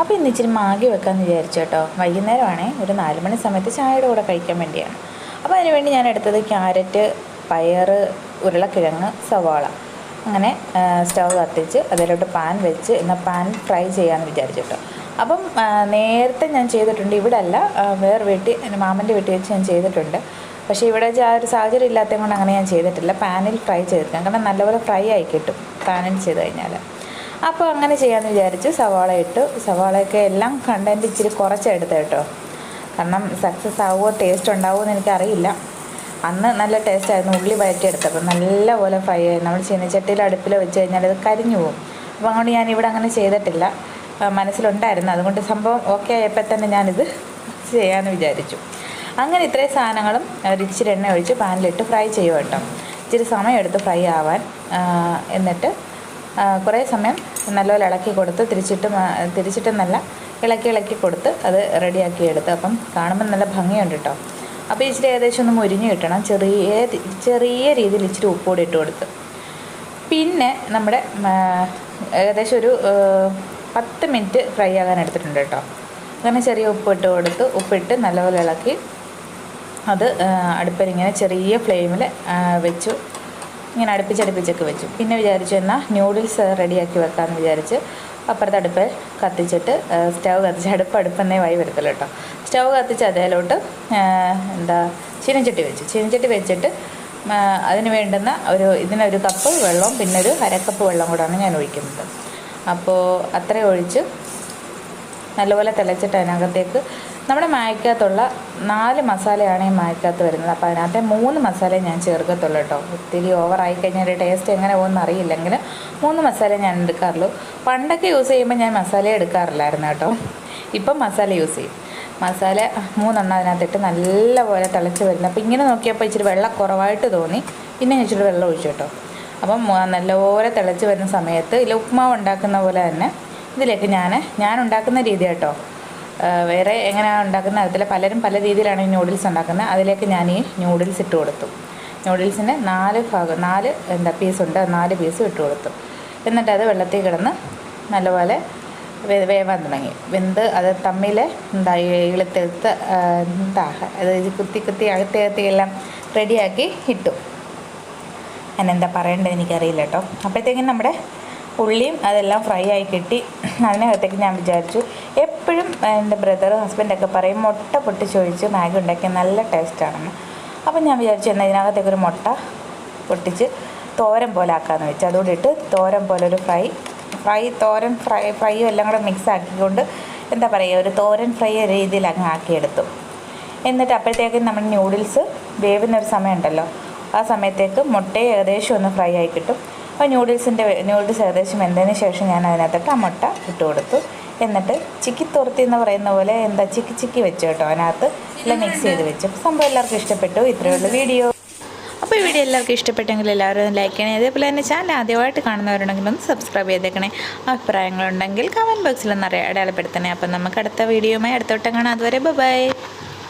അപ്പോൾ ഇന്ന് ഇച്ചിരി മാഗി വെക്കാമെന്ന് വിചാരിച്ചു കേട്ടോ. വൈകുന്നേരമാണേ. ഒരു നാല് മണി സമയത്ത് ചായയുടെ കൂടെ കഴിക്കാൻ വേണ്ടിയാണ്. അപ്പോൾ അതിനുവേണ്ടി ഞാൻ എടുത്തത് ക്യാരറ്റ് പയർ ഉരുളക്കിഴങ്ങ് സവാള. അങ്ങനെ സ്റ്റവ് കത്തിച്ച് അതിലോട്ട് പാൻ വെച്ച് എന്നാൽ പാൻ ഫ്രൈ ചെയ്യാമെന്ന് വിചാരിച്ചു കേട്ടോ. അപ്പം നേരത്തെ ഞാൻ ചെയ്തിട്ടുണ്ട്. ഇവിടെ അല്ല വേറെ വീട്ടിൽ എന്റെ മാമന്റെ വീട്ടിൽ വെച്ച് ഞാൻ ചെയ്തിട്ടുണ്ട്. പക്ഷേ ഇവിടെ വെച്ച് ആ ഒരു സാഹചര്യം ഇല്ലാത്തത് കൊണ്ട് അങ്ങനെ ഞാൻ ചെയ്തിട്ടില്ല. പാനിൽ ഫ്രൈ ചെയ്തിരിക്കാം കാരണം നല്ലപോലെ ഫ്രൈ ആയി കിട്ടും. പാനിൽ ചെയ്ത് കഴിഞ്ഞാൽ അപ്പോൾ അങ്ങനെ ചെയ്യാമെന്ന് വിചാരിച്ച് സവാള ഇട്ടു. സവാളയൊക്കെ എല്ലാം കണ്ടന്റ് ഇച്ചിരി കുറച്ചെടുത്ത് കേട്ടോ. കാരണം സക്സസ് ആവുമോ ടേസ്റ്റ് ഉണ്ടാവുമോ എന്ന് എനിക്കറിയില്ല. അന്ന് നല്ല ടേസ്റ്റ് ആയിരുന്നു ഉള്ളി വയറ്റിയെടുത്തപ്പോൾ നല്ല പോലെ ഫ്രൈ ആയി. നമ്മൾ ചീനച്ചട്ടിയിൽ അടുപ്പിൽ വെച്ച് കഴിഞ്ഞാൽ അത് കരിഞ്ഞു പോകും. അപ്പോൾ അങ്ങോട്ട് ഞാൻ ഇവിടെ അങ്ങനെ ചെയ്തിട്ടില്ല. മനസ്സിലുണ്ടായിരുന്നു. അതുകൊണ്ട് സംഭവം ഓക്കെ ആയപ്പോൾ തന്നെ ഞാനിത് ചെയ്യാമെന്ന് വിചാരിച്ചു. അങ്ങനെ ഇത്രയും സാധനങ്ങളും ഒരു ഇച്ചിരി എണ്ണ ഒഴിച്ച് പാനിലിട്ട് ഫ്രൈ ചെയ്യുക കേട്ടോ. ഇച്ചിരി സമയം എടുത്ത് ഫ്രൈ ആവാൻ എന്നിട്ട് കുറേ സമയം നല്ലപോലെ ഇളക്കി കൊടുത്ത് തിരിച്ചിട്ട് തിരിച്ചിട്ട് നല്ല ഇളക്കി ഇളക്കി കൊടുത്ത് അത് റെഡിയാക്കി എടുത്ത് അപ്പം കാണുമ്പോൾ നല്ല ഭംഗിയുണ്ട് കേട്ടോ അപ്പോൾ ഇച്ചിരി ഏകദേശം ഒന്ന് മുരിഞ്ഞ് കിട്ടണം. ചെറിയ ചെറിയ രീതിയിൽ ഇച്ചിരി ഉപ്പുകൂടി ഇട്ട് കൊടുത്ത്. പിന്നെ നമ്മുടെ ഏകദേശം ഒരു പത്ത് മിനിറ്റ് ഫ്രൈ ആകാൻ എടുത്തിട്ടുണ്ട് കേട്ടോ അങ്ങനെ ചെറിയ ഉപ്പ് ഇട്ട് കൊടുത്ത് ഉപ്പിട്ട് നല്ലപോലെ ഇളക്കി അത് അടുപ്പിലിങ്ങനെ ചെറിയ ഫ്ലെയിമിൽ വെച്ചു. ഇങ്ങനെ അടുപ്പിച്ചടുപ്പിച്ചൊക്കെ വെച്ചു. പിന്നെ വിചാരിച്ചു എന്നാൽ ന്യൂഡിൽസ് റെഡിയാക്കി വെക്കാമെന്ന് വിചാരിച്ച് അപ്പുറത്തെ അടുപ്പ് കത്തിച്ചിട്ട് സ്റ്റവ് കത്തിച്ച് അടുപ്പ് അടുപ്പെന്നേ വായി വരത്തില്ല കേട്ടോ. സ്റ്റവ് കത്തിച്ച് അതേലോട്ട് എന്താ ചീനച്ചട്ടി വെച്ചു. ചീനച്ചട്ടി വെച്ചിട്ട് അതിന് വേണ്ടുന്ന ഒരു ഇതിനൊരു കപ്പ് വെള്ളവും പിന്നെ ഒരു അരക്കപ്പ് വെള്ളം കൂടാണ് ഞാൻ ഒഴിക്കുന്നത്. അപ്പോൾ അത്രയും ഒഴിച്ച് നല്ലപോലെ തിളച്ചിട്ട് അതിനകത്തേക്ക് നമ്മുടെ മായക്കകത്തുള്ള നാല് മസാലയാണ് ഈ മായക്കകത്ത് വരുന്നത്. അപ്പോൾ അതിനകത്തെ മൂന്ന് മസാല ഞാൻ ചേർക്കത്തുള്ളൂ കേട്ടോ. ഒത്തിരി ഓവറായി കഴിഞ്ഞാൽ ടേസ്റ്റ് എങ്ങനെ പോകുമെന്ന് അറിയില്ലെങ്കിൽ മൂന്ന് മസാല ഞാൻ എടുക്കാറുള്ളൂ. പണ്ടൊക്കെ യൂസ് ചെയ്യുമ്പോൾ ഞാൻ മസാല എടുക്കാറില്ലായിരുന്നു കേട്ടോ. ഇപ്പം മസാല യൂസ് ചെയ്യും. മസാല മൂന്നെണ്ണം അതിനകത്തിട്ട് നല്ലപോലെ തിളച്ച് വരുന്നത്. അപ്പോൾ ഇങ്ങനെ നോക്കിയപ്പോൾ ഇച്ചിരി വെള്ളം കുറവായിട്ട് തോന്നി. പിന്നെ ഞാൻ ഇച്ചിരി വെള്ളം ഒഴിച്ചു കേട്ടോ. അപ്പം നല്ലപോലെ തിളച്ച് വരുന്ന സമയത്ത് ഇല്ല ഉപ്മാവ് ഉണ്ടാക്കുന്ന പോലെ തന്നെ ഇതിലേക്ക് ഞാൻ ഞാൻ ഉണ്ടാക്കുന്ന രീതി കേട്ടോ. വേറെ എങ്ങനെയാണ് ഉണ്ടാക്കുന്നത്? അതിൽ പലരും പല രീതിയിലാണ് ഈ നൂഡിൽസ് ഉണ്ടാക്കുന്നത്. അതിലേക്ക് ഞാൻ ഈ ന്യൂഡിൽസ് ഇട്ട് കൊടുത്തു. നൂഡിൽസിന് നാല് ഭാഗം നാല് എന്താ പീസുണ്ട് നാല് പീസ് ഇട്ട് കൊടുത്തു. എന്നിട്ട് അത് വെള്ളത്തിൽ കിടന്ന് നല്ലപോലെ വേവാൻ തുടങ്ങി. വെന്ത് അത് തമ്മിൽ എന്താ ഇളുത്തെടുത്ത് എന്താ അത് കുത്തി കുത്തി അകത്തേകത്തി എല്ലാം റെഡിയാക്കി ഇട്ടു. അതിനെന്താ പറയേണ്ടത് എനിക്കറിയില്ല കേട്ടോ. അപ്പോഴത്തേക്കും നമ്മുടെ ഉള്ളിയും അതെല്ലാം ഫ്രൈ ആയി കിട്ടി. അതിനകത്തേക്ക് ഞാൻ വിചാരിച്ചു. എപ്പോഴും എന്റെ ബ്രദർ ഹസ്ബൻഡൊക്കെ പറയും മുട്ട പൊട്ടിച്ചൊഴിച്ച് മാഗി ഉണ്ടാക്കിയാൽ നല്ല ടേസ്റ്റാണെന്ന് അപ്പം ഞാൻ വിചാരിച്ചു എന്നാൽ ഇതിനകത്തേക്ക് ഒരു മുട്ട പൊട്ടിച്ച് തോരൻ പോലെ ആക്കാമെന്ന് വെച്ചു. അതുകൊണ്ട് ഇട്ട് തോരൻ പോലെ ഒരു ഫ്രൈ ഫ്രൈ തോരൻ ഫ്രൈ ഫ്രൈയും എല്ലാം കൂടെ മിക്സ് ആക്കിക്കൊണ്ട് എന്താ പറയുക ഒരു തോരൻ ഫ്രൈ രീതിയിൽ അങ്ങ് ആക്കിയെടുത്തു. എന്നിട്ട് അപ്പോഴത്തേക്കും നമ്മൾ ന്യൂഡിൽസ് വേവുന്ന ഒരു സമയമുണ്ടല്ലോ ആ സമയത്തേക്ക് മുട്ടയെ ഏകദേശം ഒന്ന് ഫ്രൈ ആയി കിട്ടും. അപ്പോൾ ന്യൂഡിൽസിന്റെ ന്യൂഡിൽസ് ഏകദേശം വെന്തതിന് ശേഷം ഞാൻ അതിനകത്തോട്ട് ആ ഇട്ട് കൊടുത്തു. എന്നിട്ട് ചിക്കി തുറത്തി എന്ന് പറയുന്ന പോലെ എന്താ ചിക്കി ചിക്കി വെച്ചു കേട്ടോ അതിനകത്ത്. എല്ലാം മിക്സ് ചെയ്ത് വെച്ചു. സംഭവം എല്ലാവർക്കും ഇഷ്ടപ്പെട്ടു. ഇത്രയേ ഉള്ളൂ വീഡിയോ. അപ്പോൾ ഈ വീഡിയോ എല്ലാവർക്കും ഇഷ്ടപ്പെട്ടെങ്കിൽ എല്ലാവരും ലൈക്ക് ചെയ്യണേ. അതേപോലെ തന്നെ ചാനൽ ആദ്യമായിട്ട് കാണുന്നവരുണ്ടെങ്കിൽ ഒന്ന് സബ്സ്ക്രൈബ് ചെയ്തേക്കണേ. അഭിപ്രായങ്ങളുണ്ടെങ്കിൽ കമന്റ് ബോക്സിൽ അറിയാം അടയാളപ്പെടുത്തണേ. അപ്പം നമുക്ക് അടുത്ത വീഡിയോയുമായി അടുത്തോട്ടം കാണാം. അതുവരെ ബൈ